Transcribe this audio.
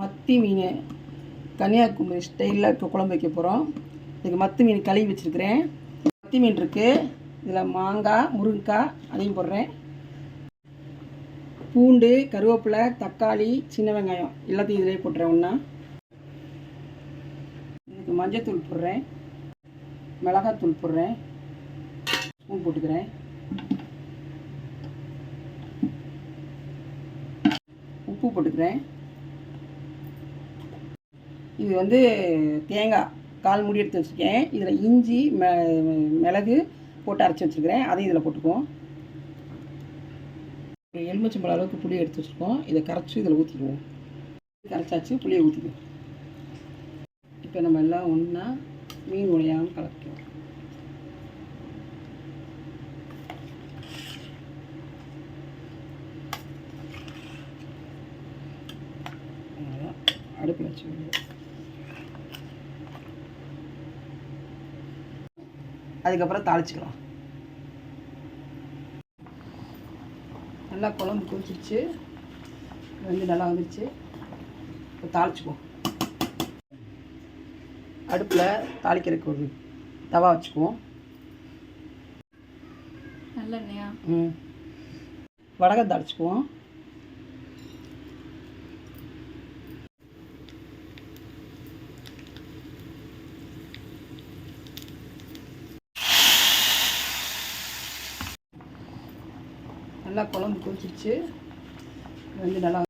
மத்தி மீன் கன்னியாகுமரி ஸ்டைலில் இப்போ குழம்பு வைக்க போகிறோம் இதுக்கு மத்தி மீன் கழுவி வச்சுருக்கிறேன். மத்தி மீன் இருக்குது இதில் மாங்காய் முருங்கைக்காய் அதையும் போடுறேன். பூண்டு கருவேப்பிலை தக்காளி சின்ன வெங்காயம் எல்லாத்தையும் இதிலே போட்டுறேன் ஒன்றா இதுக்கு மஞ்சத்தூள் போடுறேன். மிளகாத்தூள் போடுறேன். ஸ்பூன் போட்டுக்கிறேன். உப்பு போட்டுக்கிறேன். இது வந்து தேங்காய் கால் மூடி எடுத்து வச்சுருக்கேன். இதில் இஞ்சி மிளகு போட்டு அரைச்சி வச்சுருக்கிறேன். அதையும் இதில் போட்டுக்குவோம். ஒரு எலுமிச்சம்பழம் அளவுக்கு புளி எடுத்து வச்சுருக்கோம். இதை கரைச்சி இதில் ஊற்றிக்குவோம். கரைச்சாச்சு புளியை ஊற்றிக்குவோம். இப்போ நம்ம எல்லாம் ஒன்றா மீன் உடையாமல் கலக்கிக்குவோம் அடுப்பில் வச்சு அதுக்கப்புறம் தாளிச்சுக்கலாம். நல்லா குழம்பு கொதிச்சிருச்சு. வந்து நல்லா வந்துருச்சு. இப்போ தாளிச்சுக்குவோம். அடுப்பில் தாளிக்கிறதுக்கு ஒரு தவா வச்சுக்குவோம். நல்லெண்ணெயா? ம். வடகம் தாளிச்சுக்குவோம். நல்லா குழம்பு கொதிச்சிருச்சு. வந்து நல்லா